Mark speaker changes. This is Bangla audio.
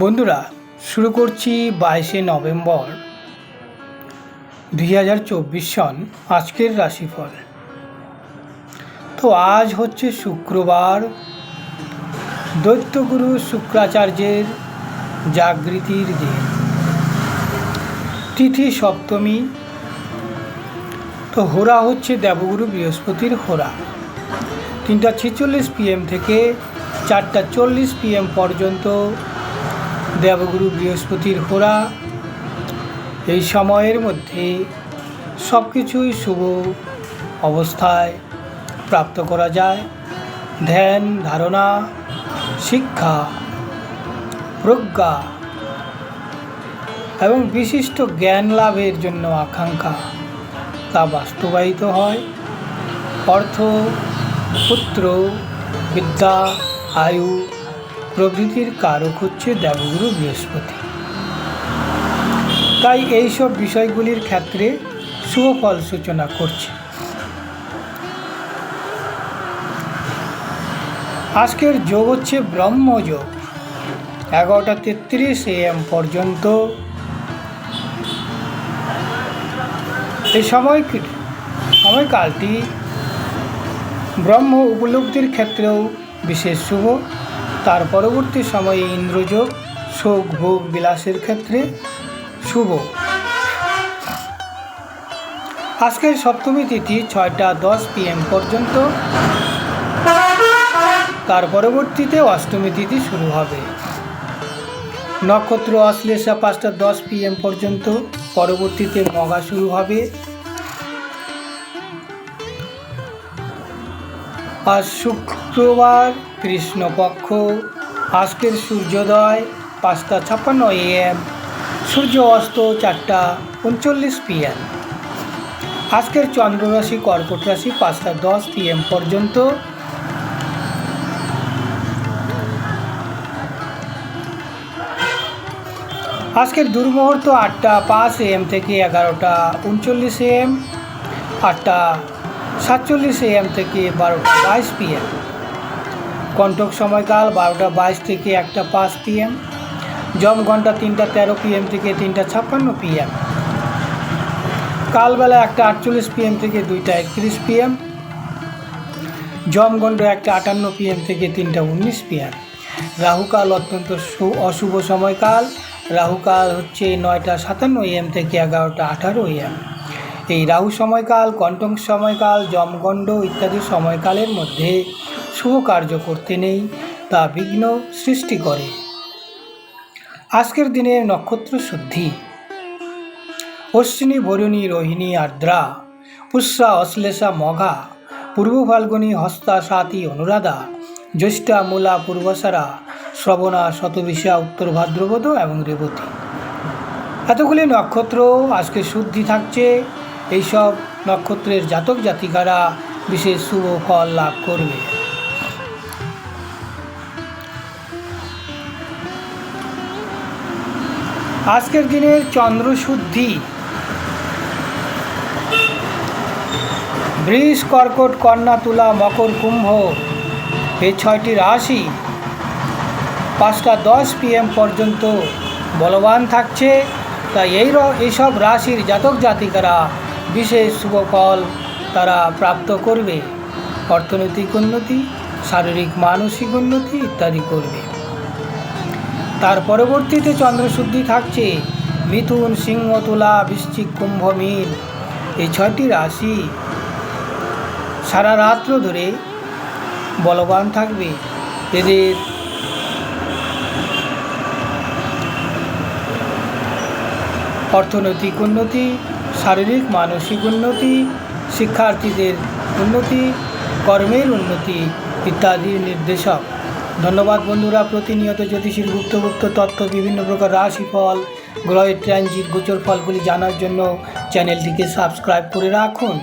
Speaker 1: বন্ধুরা, শুরু করছি বাইশে নভেম্বর দুই হাজার চব্বিশ সন আজকের রাশিফল। তো আজ হচ্ছে শুক্রবার। দৈত্যগুরু শুক্রাচার্যের জাগৃতির দিন। তিথি সপ্তমী। তো হোরা হচ্ছে দেবগুরু বৃহস্পতির হোরা তিনটা ছেচল্লিশ পিএম থেকে চারটা চল্লিশ পিএম পর্যন্ত দেবগুরু বৃহস্পতির হোরা এই সময়ের মধ্যে সব কিছুই শুভ অবস্থায় প্রাপ্ত করা যায়। ধ্যান, ধারণা, শিক্ষা, প্রজ্ঞা এবং বিশিষ্ট জ্ঞান লাভের জন্য আকাঙ্ক্ষা তা বাস্তবায়িত হয়। অর্থ, পুত্র, বিদ্যা, আয়ু প্রভৃতির কারক হচ্ছে দেবগুরু বৃহস্পতি। তাই এইসব বিষয়গুলির ক্ষেত্রে শুভ ফল সূচনা করছে। আজকের যোগ হচ্ছে ব্রহ্মযোগ। এগারোটা তেত্রিশ এম পর্যন্ত। এই সময় সময়কালটি ব্রহ্ম উপলব্ধির ক্ষেত্রেও বিশেষ শুভ। তার পরবর্তী সময়ে ইন্দ্রযোগ, শোক, ভোগ, বিলাসের ক্ষেত্রে শুভ। আজকের সপ্তমী তিথি ছয়টা দশ পিএম পর্যন্ত। তার পরবর্তীতে অষ্টমী তিথি শুরু হবে। নক্ষত্র অশ্লেষা পাঁচটা দশ পিএম পর্যন্ত। পরবর্তীতে মগা শুরু হবে। আজ শুক্রবার কৃষ্ণপক্ষ, আজকের সূর্যোদয় পাঁচটা ছাপ্পান্ন এএম সূর্য অস্ত চারটা উনচল্লিশ পিএম আজকের চন্দ্ররাশি, কর্কট রাশি পাঁচটা দশ পিএম পর্যন্ত। আজকের দুর্মুহূর্ত আটটা পাঁচ এম থেকে এগারোটা উনচল্লিশ এম আটটা সাতচল্লিশ এম থেকে বারোটা বাইশ পিএম কণ্টক সময়কাল বারোটা বাইশ থেকে একটা পাঁচ পিএম জম ঘণ্টা তিনটা তেরো পিএম থেকে তিনটা ছাপ্পান্ন পিএম কালবেলা একটা আটচল্লিশ পিএম থেকে দুইটা একত্রিশ পিএম জমগণ্ড একটা আটান্ন পিএম থেকে তিনটা উনিশ পিএম রাহুকাল অত্যন্ত অশুভ সময়কাল। রাহুকাল হচ্ছে নয়টা সাতান্ন এম থেকে এগারোটা আঠারো এম এই রাহু সময়কাল কণ্টক সময়কাল জমগণ্ড ইত্যাদি সময়কালের মধ্যে শুভ কার্য করতে নেই তা বিঘ্ন সৃষ্টি করে। আজকের দিনে নক্ষত্র শুদ্ধি। অশ্বিনী, বরুণী, রোহিণী, আর্দ্রা, পুষ্যা, অশ্লেষা, মঘা, পূর্ব ফাল্গুনী, হস্তা, সাতী, অনুরাধা, জ্যৈষ্ঠা, মূলা পূর্বসারা শ্রবণা, শতবিশা, উত্তর ভাদ্রপদ এবং রেবতী। এতগুলি নক্ষত্র আজকে শুদ্ধি থাকছে। এইসব নক্ষত্রের জাতক জাতিকারা বিশেষ শুভ ফল লাভ করবে। আজকের দিনের চন্দ্রশুদ্ধি। বৃষ, কর্কট, কন্যা, তুলা, মকর, কুম্ভ এই ছয়টি রাশি পাঁচটা দশ পিএম পর্যন্ত বলবান থাকছে। তাই এই এইসব রাশির জাতক জাতিকারা বিশেষ শুভ ফল তারা প্রাপ্ত করবে। অর্থনৈতিক উন্নতি, শারীরিক, মানসিক উন্নতি ইত্যাদি করবে। তার পরবর্তীতে চন্দ্রশুদ্ধি থাকছে। মিথুন, সিংহ, তুলা, বৃশ্চিক, কুম্ভ, মীন এই ছয়টি রাশি সারা রাত্র ধরে বলবান থাকবে। এদের অর্থনৈতিক উন্নতি শারীরিক, মানসিক উন্নতি, শিক্ষার্থীদের উন্নতি, কর্মের উন্নতি ইত্যাদি নির্দেশক। ধন্যবাদ বন্ধুরা, প্রতিনিয়ত জ্যোতিষীর গুপ্তগুপ্ত তথ্য, বিভিন্ন প্রকার রাশিফল, গ্রহের ট্রানজিট, গোচর ফলগুলি জানার জন্য চ্যানেলটিকে সাবস্ক্রাইব করে রাখুন।